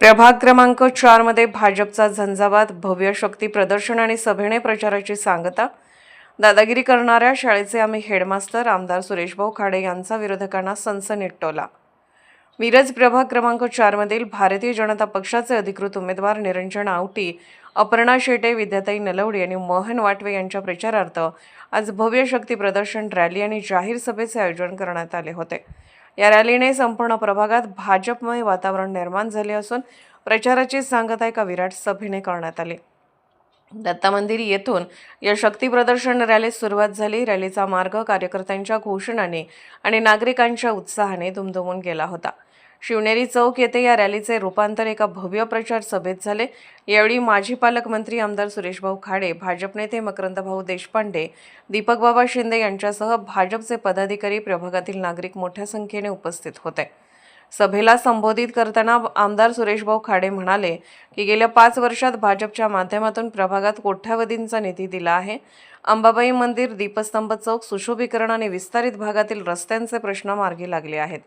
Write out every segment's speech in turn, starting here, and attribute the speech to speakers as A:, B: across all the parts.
A: प्रभाग क्रमांक चारमध्ये भाजपचा झंझावात भव्य शक्ती प्रदर्शन आणि सभेने प्रचाराची सांगता. दादागिरी करणाऱ्या शाळेचे आम्ही हेडमास्तर आमदार सुरेशभाऊ खाडे यांचा विरोधकांना सनसनीत टोला मिरज प्रभाग क्रमांक चारमधील भारतीय जनता पक्षाचे अधिकृत उमेदवार निरंजन आवटी अपर्णा शेटे विद्याताई नलवडे आणि मोहन वाटवे यांच्या प्रचारार्थ आज भव्य शक्ती प्रदर्शन रॅली आणि जाहीर सभेचे आयोजन करण्यात आले होते. या रॅलीने संपूर्ण प्रभागात भाजपमय वातावरण निर्माण झाले असून प्रचाराची सांगता एका विराट सभेने करण्यात आली. दत्ता मंदिर येथून या शक्ती प्रदर्शन रॅलीस सुरुवात झाली. रॅलीचा मार्ग कार्यकर्त्यांच्या घोषणाने आणि नागरिकांच्या उत्साहाने दुमदुमून गेला होता. शिवनेरी चौक येथे या रॅलीचे रूपांतर एका भव्य प्रचार सभेत झाले. यावेळी माजी पालकमंत्री आमदार सुरेशभाऊ खाडे भाजप नेते मकरंदभाऊ देशपांडे दीपक बाबा शिंदे यांच्यासह भाजपचे पदाधिकारी प्रभागातील नागरिक मोठ्या संख्येने उपस्थित होते. सभेला संबोधित करताना आमदार सुरेशभाऊ खाडे म्हणाले की गेल्या पाच वर्षात भाजपच्या माध्यमातून प्रभागात कोट्यावधींचा निधी दिला आहे. अंबाबाई मंदिर दीपस्तंभ चौक सुशोभीकरण आणि विस्तारित भागातील रस्त्यांचे प्रश्न मार्गी लागले आहेत.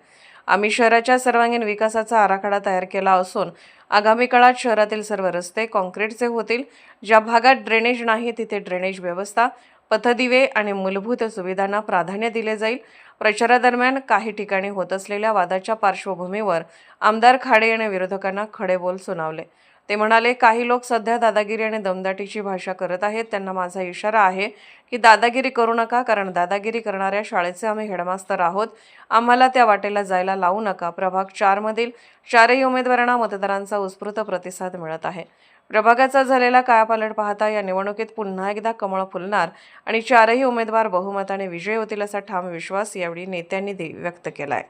A: आम्ही शहराच्या सर्वांगीण विकासाचा आराखडा तयार केला असून आगामी काळात शहरातील सर्व रस्ते काँक्रीटचे होतील. ज्या भागात ड्रेनेज नाही तिथे ड्रेनेज व्यवस्था. पथदिवे आणि मूलभूत सुविधांना प्राधान्य दिले जाईल. प्रचारादरम्यान काही ठिकाणी होत असलेल्या वादाच्या पार्श्वभूमीवर आमदार खाडे यांनी विरोधकांना खडे बोल सुनावले. ते म्हणाले काही लोक सध्या दादागिरी आणि दमदाटीची भाषा करत आहेत. त्यांना माझा इशारा आहे की दादागिरी करू नका कारण दादागिरी करणाऱ्या शाळेचे आम्ही हेडमास्तर आहोत. आम्हाला त्या वाटेला जायला लावू नका. प्रभाग चारमधील चारही उमेदवारांना मतदारांचा उत्स्फूर्त प्रतिसाद मिळत आहे. प्रभागाचा झालेला कायापालट पाहता या निवडणुकीत पुन्हा एकदा कमळ फुलणार आणि चारही उमेदवार बहुमताने विजयी होतील असा ठाम विश्वास यावेळी नेत्यांनी व्यक्त केलाय.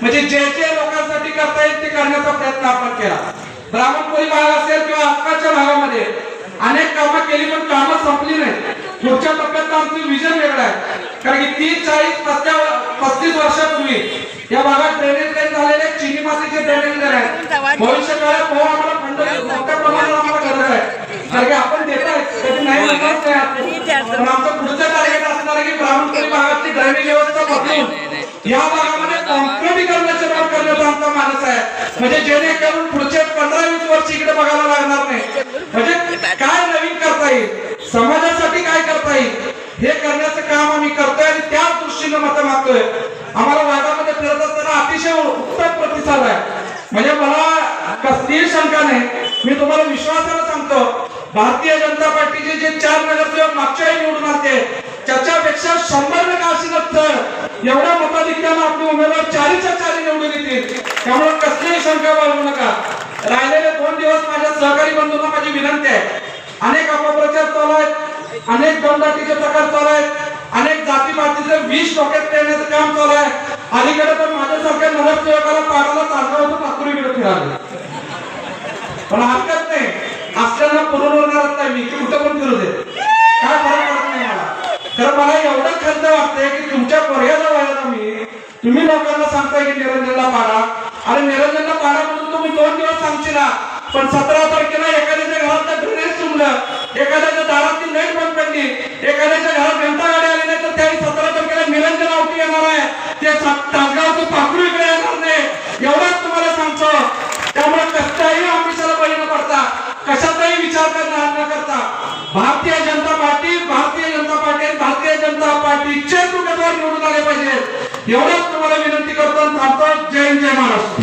B: म्हणजे जे जे लोकांसाठी करता येईल ते करण्याचा प्रयत्न आपण केला. ब्राह्मणपुरी भाग असेल किंवा हक्काच्या भागामध्ये अनेक कामं केली पण कामं संपली नाही पुढच्या टप्प्यात आमचं विजन वेगळं आहे. कारण की तीस चाळीस पस्त्या- पस्तीस वर्षापूर्वी या भागात ड्रेनेज लाईन झालेले चिनी मातीचे ड्रेनेज लाईन आहे भविष्य काळात भाऊ आम्हाला फंड मोठ्या प्रमाणात आम्हाला गरज आहे कारण की आपण देताय कधी नाही म्हणत नाही आपण. पण आमचं पुढचं टार्गेट असणार आहे की ब्राह्मणकोळी भागातली ड्रेनेज व्यवस्था बदलून या भागामध्ये कॉन्क्रिटीकरणाचे काम करण्याचा आमचा मानस आहे. म्हणजे जेणेकरून पुढचे पंधरा वीस वर्ष इकडे बघायला लागणार नाही. म्हणजे काय नवीन करता येईल? समाजासाठी काय करता येईल? हे करण्याचं काम आम्ही करतोय आणि त्याच दृष्टीने मत मागतोय. आम्हाला वादामध्ये फिरत असताना अतिशय उत्तम प्रतिसाद आहे. म्हणजे मला कसलीही शंका नाही. मी तुम्हाला विश्वासानं सांगतो भारतीय जनता पार्टीचे जे चार नगरसेवक मागच्याही निवडून आले त्याच्यापेक्षा शंभर टक्का अशी नसतं एवढ्या मताधिक्यानं आपले उमेदवार चारीच्या चारी निवडून येतील. त्यामुळे कसलीही शंका बाळगू नका. राहिलेले दोन दिवस माझ्या सहकारी बंधूंना माझी विनंती आहे. अनेक अपप्रचार चालू आहेत अनेक दमदाटीचे प्रकार चालू आहेत अनेक जाती पातीचे विष डोक्यात करण्याचं काम चालू आहे. अलीकडे पण माझ्यासारख्या नगरसेवकाला पाडाला चालणार होतं पाकुरीकडे फिरावे. पण हरकत की दे काय फरक पडत नाही मला तर मला एवढं खंत वाटतंय की तुमच्या पर्यादा वयाला मी तुम्ही लोकांना सांगताय की निरंजनला पाडा. आणि निरंजनला पाडा म्हणून तुम्ही दोन दिवस सांगशीला. पण सतरा तारखेला एखाद्याच्या घरात ड्रेनेज तुमलं एखाद्याच्या दारात लाइट बंद पडली एखाद्याच्या घरात घंटा गाडी आली नाही तर त्यावेळी सतरा तारखेला निरंजन आवटी येणार आहे ते सा- तासगावचं पाखरू इकडे येणार नाही एवढंच तुम्हाला सांगतो त्यामुळे कशाही आमिषाला बळी न पडता कशाचाही विचार करणार न करता भारतीय जनता पार्टी भारतीय जनता पार्टी आणि भारतीय जनता पार्टीचे उमेदवार निवडून आले पाहिजे. एवढंच तुम्हाला विनंती करतो थांबतो जय जय महाराष्ट्र.